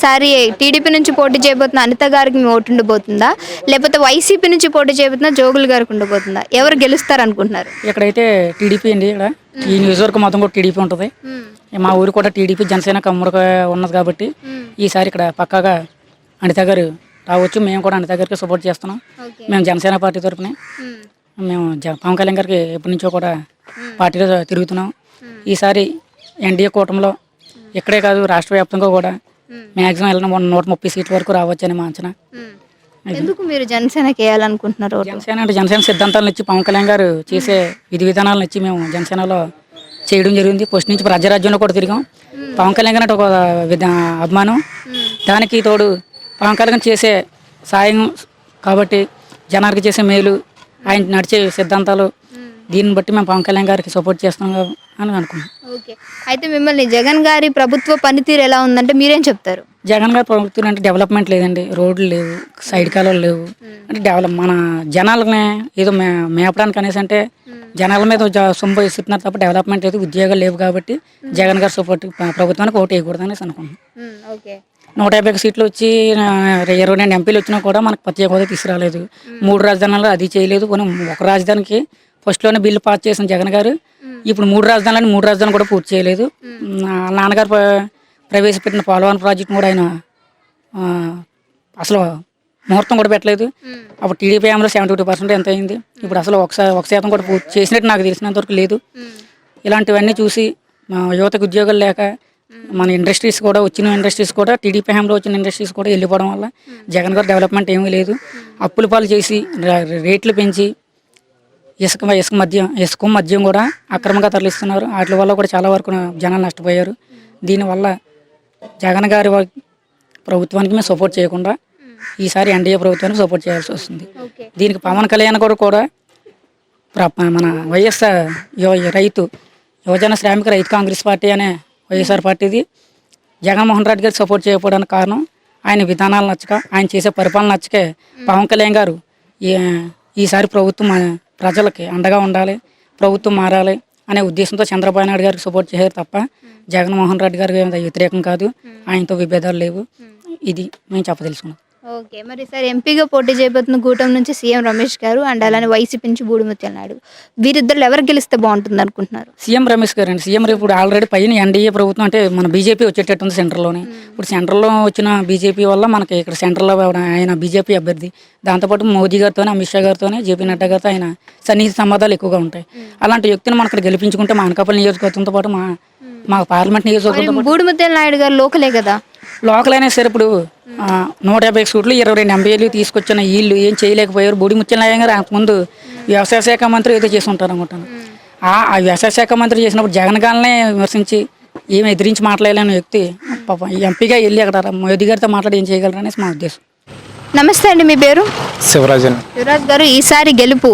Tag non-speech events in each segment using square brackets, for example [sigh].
సారి TDP నుంచి పోటీ చేయబోతున్న అనిత గారికి మీ ఓటు ఉండబోతుందా? లేకపోతే వైసీపీ నుంచి పోటీ చేయబోతున్న జోగులు గారికి ఉండబోతుందా? ఎవరు గెలుస్తారు అనుకుంటున్నారు ఇక్కడైతే టీడీపీ అండి ఇక్కడ ఈ నియోజకవర్గం మొత్తం కూడా టీడీపీ ఉంటుంది. మా ఊరు కూడా టీడీపీ జనసేన కమ్ముడుగా ఉన్నది కాబట్టి ఈసారి ఇక్కడ పక్కాగా అనిత గారు రావచ్చు. మేము కూడా అనిత గారికి సపోర్ట్ చేస్తున్నాం. మేము జనసేన పార్టీ తరపున. మేము. పవన్ కళ్యాణ్ గారికి ఎప్పటి నుంచో కూడా పార్టీలో తిరుగుతున్నాం. ఈసారి ఎన్డీఏ కూటమిలో ఇక్కడే కాదు రాష్ట్ర వ్యాప్తంగా కూడా మ్యాక్సిమం వెళ్ళిన నూట ముప్పై సీట్ల వరకు రావచ్చని మా అంచనా. ఎందుకు మీరు జనసేనకి వేయాలనుకుంటున్నారు ఓటు? జనసేన అంటే జనసేన సిద్ధాంతాలను ఇచ్చి పవన్ కళ్యాణ్ గారు చేసే విధి విధానాలను ఇచ్చి మేము జనసేనలో చేయడం జరిగింది. ఫస్ట్ నుంచి ప్రజారాజ్యంలో కూడా తిరిగాం. పవన్ కళ్యాణ్ గారు అంటే ఒక విధ అభిమానం. దానికి తోడు పవన్ కళ్యాణ్ చేసే సాయం కాబట్టి జనానికి చేసే మేలు ఆయన నడిచే సిద్ధాంతాలు దీన్ని బట్టి మేము పవన్ కళ్యాణ్ గారికి సపోర్ట్ చేస్తాం అని అనుకున్నాం. ఓకే. అయితే మిమ్మల్ని జగన్ గారి ప్రభుత్వ పనితీరు ఎలా ఉందంటే మీరేం చెప్తారు? జగన్ గారి ప్రభుత్వం అంటే డెవలప్మెంట్ లేదండి. రోడ్లు లేవు సైడ్ కాలువలు లేవు. అంటే డెవలప్ మన జనాలని ఏదో మే మేపడానికి అనేసి అంటే జనాల మీద సొమ్ము ఇస్తున్నారు తప్ప డెవలప్మెంట్ లేదు ఉద్యోగాలు లేవు కాబట్టి జగన్ గారి సపోర్ట్ ప్రభుత్వానికి ఓటు వేయకూడదు అనేసి అనుకుంటున్నాం ఓకే. నూట యాభై సీట్లు వచ్చి ఇరవై రెండు ఎంపీలు వచ్చినా కూడా మనకు ప్రత్యేక హోదా తీసుకురాలేదు. మూడు రాజధానులు అది చేయలేదు. కొన్ని ఒక రాజధానికి ఫస్ట్లోనే బిల్లు పాస్ చేసిన జగన్ గారు. ఇప్పుడు మూడు రాజధానులని మూడు రాజధానులు కూడా పూర్తి చేయలేదు. నాన్నగారు ప్ర- ప్రవేశపెట్టిన పోలవరం ప్రాజెక్టు కూడా ఆయన అసలు ముహూర్తం కూడా పెట్టలేదు. అప్పుడు టీడీపీ ఆమెలో సెవెంటీ టూ పర్సెంట్ ఎంత అయింది? ఇప్పుడు అసలు ఒక శా- ఒక శాతం కూడా పూర్తి చేసినట్టు నాకు తెలిసినంత వరకు లేదు. ఇలాంటివన్నీ చూసి మా యువతకు ఉద్యోగాలు లేక మన ఇండస్ట్రీస్ కూడా వచ్చిన ఇండస్ట్రీస్ కూడా టీడీపీ హ్యాంలో వచ్చిన ఇండస్ట్రీస్ కూడా వెళ్ళిపోవడం వల్ల జగన్ గారు డెవలప్మెంట్ ఏమీ లేదు. అప్పుల పాలు చేసి రేట్లు పెంచి ఇసుక ఇసుక మద్యం ఇసుక మద్యం కూడా అక్రమంగా తరలిస్తున్నారు. వాటి వల్ల కూడా చాలా వరకు జనాలు నష్టపోయారు. దీనివల్ల జగన్ గారి ప్రభుత్వానికి మేము సపోర్ట్ చేయకుండా ఈసారి ఎన్డీఏ ప్రభుత్వానికి సపోర్ట్ చేయాల్సి వస్తుంది. దీనికి పవన్ కళ్యాణ్ గారు కూడా ప్ర- మన వైఎస్ఆర్ యువ రైతు యువజన శ్రామిక రైతు కాంగ్రెస్ పార్టీ అనే వైఎస్ఆర్ పార్టీది జగన్మోహన్ రెడ్డి గారికి సపోర్ట్ చేయకపోవడానికి కారణం ఆయన విధానాలు నచ్చక ఆయన చేసే పరిపాలన నచ్చకే పవన్ కళ్యాణ్ గారు ఈ ఈసారి ప్రభుత్వం మన ప్రజలకి అండగా ఉండాలి ప్రభుత్వం మారాలి అనే ఉద్దేశంతో చంద్రబాబు నాయుడు గారికి సపోర్ట్ చేశారు తప్ప జగన్మోహన్ రెడ్డి గారికి వ్యతిరేకం కాదు. ఆయనతో విభేదాలు లేవు. ఇది మేము చెప్పదలుచుకున్నాం ఓకే మరి సార్ ఎంపీగా పోటీ చేయబోతున్న కూటమి నుంచి సీఎం రమేష్ గారు అండ్ అలానే వైసీపీ నుంచి బూడిముత్యాల నాయుడు వీరిద్దరు ఎవరు గెలిస్తే బాగుంటుంది అనుకుంటున్నారు? సీఎం రమేష్ గారు అండి. సీఎం ఇప్పుడు ఆల్రెడీ పైన ఎన్డీఏ ప్రభుత్వం అంటే మన బీజేపీ వచ్చేటట్టు ఉంది సెంటర్లోనే ఇప్పుడు సెంటర్లో వచ్చిన బీజేపీ వల్ల మనకి ఇక్కడ సెంటర్లో ఆయన బీజేపీ అభ్యర్థి. దాంతోపాటు మోదీ గారితోనే అమిత్ షా గారితోనే జేపీ నడ్డా గారితో ఆయన సన్నిహిత సంబంధాలు ఎక్కువగా ఉంటాయి. అలాంటి వ్యక్తిని మనం ఇక్కడ గెలిపించుకుంటే మా అనకాపల్లి నియోజకవర్గంతో పాటు మా మా పార్లమెంట్ నియోజకవర్గంతో పాటు బూడిముత్యాల నాయుడు గారు లోకలే కదా? లోకల్ అయినా సరే ఇప్పుడు నూట యాభై సూట్లు ఇరవై రెండు ఎంబీఏలు తీసుకొచ్చిన వీళ్ళు ఏం చేయలేకపోయారు? బుడి ముచ్చినాయంగా గారు ముందు వ్యవసాయ శాఖ మంత్రి ఏదో చేసి ఉంటారు అనుకుంటాను. ఆ వ్యవసాయ శాఖ మంత్రి చేసినప్పుడు జగన్ గారినే విమర్శించి ఏమి ఎదిరించి మాట్లాడలేని వ్యక్తి పాపం ఎంపీగా వెళ్ళి అక్కడ మోదీ గారితో మాట్లాడి ఏం చేయగలరు అనేసి మా ఉద్దేశం. నమస్తే అండి మీ పేరు? శివరాజన్ యువరాజ్ గారు ఈసారి గెలుపు.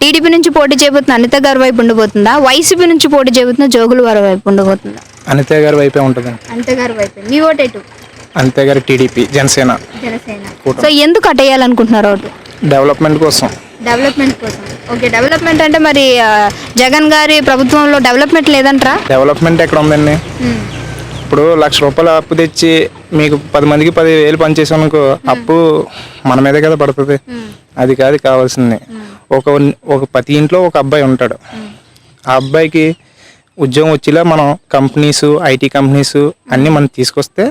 టీడీపీ నుంచి పోటీ చేయబోతున్న అనిత గారి వైపు ఉండబోతుందా? వైసీపీ నుంచి పోటీ చేయబోతున్న జోగుల వారి వైపు ఉండబోతుందా? అనిత గారి వైపే ఉంటుందండి. అనిత గారి వైపు. మీ ఓటు ఎటు? అనిత గారి టీడీపీ జనసేన. జనసేన. సో ఎందుకు అటేయాలనుకుంటున్నారు ఓటు? డెవలప్మెంట్ కోసం. డెవలప్మెంట్ కోసం. ఓకే డెవలప్మెంట్ అంటే మరి జగన్ గారి ప్రభుత్వంలో డెవలప్మెంట్ లేదంటారా? డెవలప్మెంట్ ఎక్కడ ఉందండి? ఇప్పుడు లక్ష రూపాయలు అప్పు తెచ్చి మీకు పది మందికి పది వేలు పనిచేసామనుకో అప్పు మన మీదే కదా పడుతుంది. అది కాదు కావాల్సింది. ఒక ఒక ప్రతి ఇంట్లో ఒక అబ్బాయి ఉంటాడు. ఆ అబ్బాయికి ఉద్యోగం వచ్చేలా మనం కంపెనీస్ ఐటీ కంపెనీస్ అన్నీ మనం తీసుకొస్తే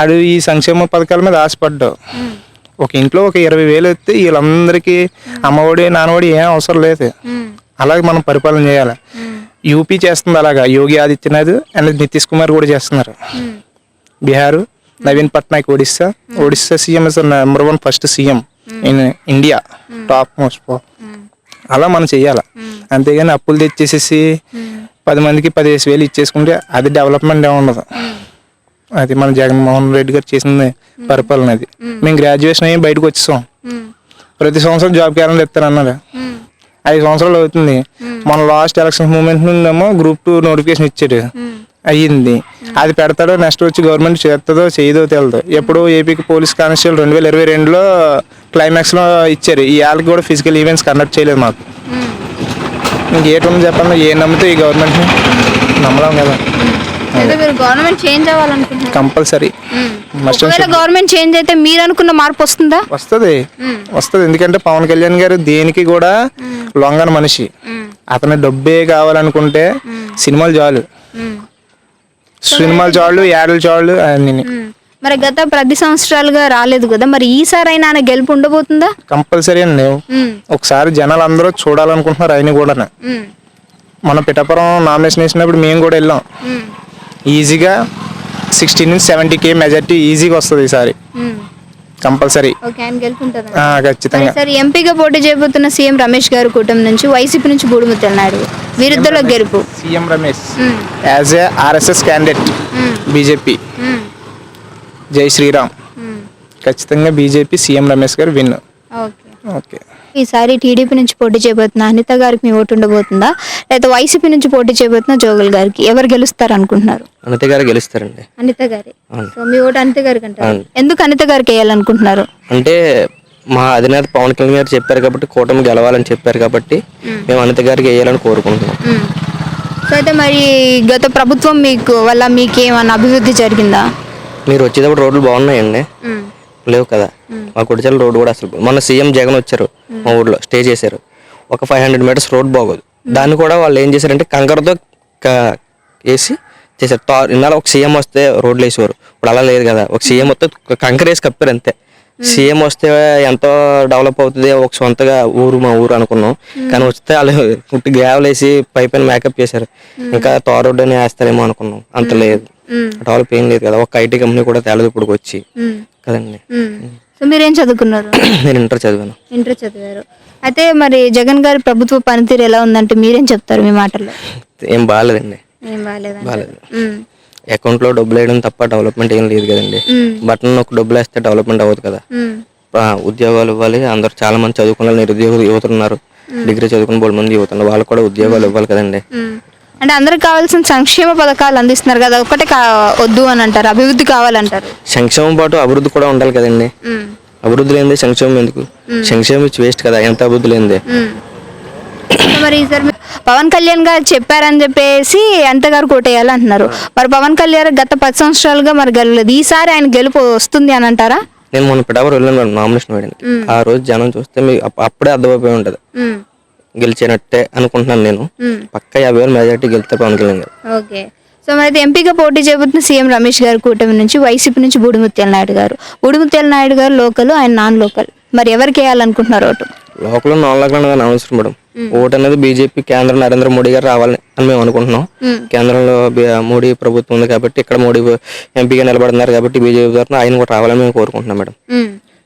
ఆడు ఈ సంక్షేమ పథకాల మీద ఆశపడ్డావు ఒక ఇంట్లో ఒక ఇరవై వేలు వస్తే వీళ్ళందరికీ అమ్మఒడి నాన్నఒడి ఏం అవసరం లేదు. అలాగే మనం పరిపాలన చేయాలి. యూపీ చేస్తుంది అలాగా యోగి ఆదిత్యనాథ్ అండ్ నితీష్ కుమార్ కూడా చేస్తున్నారు. Bihar Naveen Patnaik Odisha. Odisha CM is number one first CM in India top most అలా మనం చెయ్యాలి అంతేగాని అప్పులు తెచ్చేసేసి పది మందికి పదిహేను వేలు ఇచ్చేసుకుంటే అది డెవలప్మెంట్ ఏమి ఉండదు. అది మన జగన్మోహన్ రెడ్డి గారు చేసింది పరిపాలన అది. మేము. గ్రాడ్యుయేషన్ అయ్యి బయటకు వచ్చేసాం. ప్రతి సంవత్సరం జాబ్ క్యాలెండర్ ఇస్తారన్నారు ఐదు సంవత్సరాలు అవుతుంది. మన లాస్ట్ ఎలక్షన్ మూమెంట్ నుండేమో గ్రూప్ టూ నోటిఫికేషన్ ఇచ్చాడు. అయ్యింది. అది పెడతాడో నెక్స్ట్ వచ్చి గవర్నమెంట్ చేస్తుందో చేయదో తెలియదు ఎప్పుడు ఏపీకి పోలీస్ కానిస్టేబుల్ రెండు వేల ఇరవై రెండులో క్లైమాక్స్లో ఇచ్చారు. ఈ వాళ్ళకి కూడా ఫిజికల్ ఈవెంట్స్ కండక్ట్ చేయలేదు మాకు. ఇంకేటి ఉంది చెప్పండి. ఏ నమ్మితే ఈ గవర్నమెంట్ని నమ్మలేం కదా. Government change compulsory. Government change అయితే మీరు అనుకున్న మార్పు వస్తుందా? వస్తుంది. వస్తుంది. ఎందుకంటే పవన్ కళ్యాణ్ గారు దేనికి కూడా లొంగని మనిషి. అతను డబ్బే కావాలనుకుంటే సినిమాలు చాలు. సినిమాలు చాలు యాడలు చాలు అన్ని. మరి గత ప్రతి సంవత్సరాలుగా రాలేదు కదా మరి ఈసారి అయినా ఆయన గెలుపు ఉండబోతుందా? కంపల్సరీ అండి. ఒకసారి జనాలు అందరూ చూడాలనుకుంటున్నారు ఆయన కూడా మన పిఠాపురం నామినేషన్ వేసినప్పుడు మేము కూడా వెళ్ళాం. ఈజీగా సిక్స్టీ నుంచి సెవెంటీ కే మెజార్టీ ఈజీగా వస్తుంది ఈసారి. కంపల్సరీ. ఖచ్చితంగా. సరే ఎంపీగా పోటీ చేయబోతున్న సీఎం రమేష్ గారు కూటమి నుంచి వైసీపీ నుంచి బూడిముత్యాల నాయుడు వీరిద్దరిలో గెలుపు. CM Ramesh as a RSS candidate BJP. జై శ్రీరామ్. ఖచ్చితంగా BJP CM Ramesh garu win okay. Okay. ఈసారి టీడీపీ నుంచి పోటీ చేయబోతున్న అనిత గారికి మీ ఓటు ఉండబోతుందా? లేదా వైసీపీ నుంచి పోటీ చేయబోతున్న జోగుల్ గారికి? ఎవరు గెలుస్తారు అనుకుంటున్నారు అనిత గారు గెలుస్తారండి. అనిత గారి. సో మీ ఓటు అనిత గారికి అంటారు. ఎందుకు అనిత గారికి వేయాలనుకుంటున్నారు? అంటే మా అధినేత పవన్ కళ్యాణ్ గారు చెప్పారు కాబట్టి కూటమి గెలవాలని చెప్పారు కాబట్టి మేము. అనిత గారికి వేయాలని కోరుకుంటున్నాం. సో అయితే మరి గత ప్రభుత్వం మీకు వల్ల మీకు ఏమన్నా అభివృద్ధి జరిగిందా? మీరు వచ్చేటప్పుడు రోడ్లు బాగున్నాయండి. లేవు కదా. మా కుడిచల రోడ్డు కూడా అసలు మొన్న సీఎం జగన్ వచ్చారు. మా ఊర్లో స్టే చేశారు. ఒక ఫైవ్ హండ్రెడ్ మీటర్స్ రోడ్ బాగోదు. దాన్ని కూడా వాళ్ళు ఏం చేశారంటే కంకరతో వేసి చేశారు. తా ఇన్నాళ్ళు ఒక సీఎం వస్తే రోడ్లు వేసేవారు. ఇప్పుడు అలా లేదు కదా. ఒక సీఎం వస్తే కంకర వేసి కప్పారు అంతే. సీఎం వస్తే ఎంతో డెవలప్ అవుతుంది. ఒక సొంతగా ఊరు మా ఊరు అనుకున్నాం. కానీ వస్తే వాళ్ళు పుట్టి గ్యావెల్ వేసి పై పైన మేకప్ చేశారు. ఇంకా తార్ రోడ్డు అని వేస్తారేమో అనుకున్నాం. అంత లేదు. డెవలప్ ఏం లేదు కదా. ఒక ఐటీ కంపెనీ కూడా తేలదు ఇప్పుడు వచ్చి. కదండి. సో మీరేం చదువుకున్నారు? [clears throat] నేను ఇంటర్ చదివాను. ఇంటర్ చదివారు. అయితే మరి జగన్ గారి ప్రభుత్వ పనితీరు ఎలా ఉందంటే మీరేం చెప్తారు మీ మాటల్లో? ఏం బాగాలేదండి. ఏం బాగాలేదు. మ్మ్. అకౌంట్లో డబ్బులు వేయడం తప్ప డెవలప్మెంట్ ఏం లేదు కదండి. బటన్ ఒక డబ్బులు వేస్తే డెవలప్మెంట్ అవ్వదు కదా. ఉద్యోగాలు ఇవ్వాలి. అందరు చాలా మంది చదువుకున్న నిరుద్యోగ యువతలు ఉన్నారు. డిగ్రీ చదువుకున్న బోల్ మంది యువత ఉన్నారు. వాళ్ళకి కూడా ఉద్యోగాలు ఇవ్వాలి కదండి. అంటే అందరికి కావాల్సిన సంక్షేమ పథకాలు అందిస్తున్నారు కదా ఒక్కటే కా వద్దు అని అంటారు అభివృద్ధి కావాలంటారు. సంక్షేమం పాటు అభివృద్ధి కూడా ఉండాలి కదండి. అభివృద్ధి లేనిదే సంక్షేమం ఎందుకు? సంక్షేమం ఇచ్చి వేస్ట్ కదా ఎంత అభివృద్ధి లేనిదే? మరి ఈసారి మీ- పవన్ కళ్యాణ్ గారు చెప్పారని చెప్పేసి అంత గారు కోటేయాలి అంటున్నారు మరి పవన్ కళ్యాణ్ గత పది సంవత్సరాలుగా మరి గెలవలేదు. ఈసారి ఆయన గెలుపు వస్తుంది అని అంటారా? నేను మొన్న పిఠాపురం వెళ్ళాను నామినేషన్ వేయడానికి. ఆ రోజు జనం చూస్తే మీకు అప్- అప్పుడే అర్థమైపోయి ఉంటుంది. గెలిచినట్టే అనుకుంటున్నాను నేను. పక్క యాభై వేలు మెజార్టీ గెలుస్తారు పవన్ కళ్యాణ్ గారు. ఓకే. సో మరి ఎంపీగా పోటీ చేయబోతున్న సీఎం రమేష్ గారు కూటమి నుంచి వైసీపీ నుంచి బూడిముత్యాల నాయుడు గారు. బూడిముత్యాల నాయుడు గారు లోకల్ ఆయన నాన్ లోకల్. మరి ఎవరికి వేయాలనుకుంటున్నారు ఓటు? లోకల్ నాన్ లోకల్ అనేది అనవసరం మేడం. ఓటు అనేది బీజేపీ కేంద్ర నరేంద్ర మోడీ గారు రావాలని అని మేము అనుకుంటున్నాం. కేంద్రంలో మోడీ ప్రభుత్వం ఉంది కాబట్టి ఇక్కడ మోడీ ఎంపీగా నిలబడుతున్నారు కాబట్టి బీజేపీ తరఫున ఆయన కూడా రావాలని మేము కోరుకుంటున్నాం మేడం.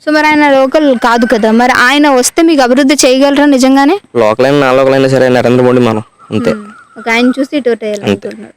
సో మరి ఆయన లోకల్ కాదు కదా మరి ఆయన వస్తే మీకు అభివృద్ధి చేయగలరా నిజంగానే? లోకల్ అయినా నాన్ లోకల్ అయినా సరే నరేంద్ర మోడీ మనం అంతే. ఒక ఆయన చూసి ఇటు వేయాలనుకుంటున్నారు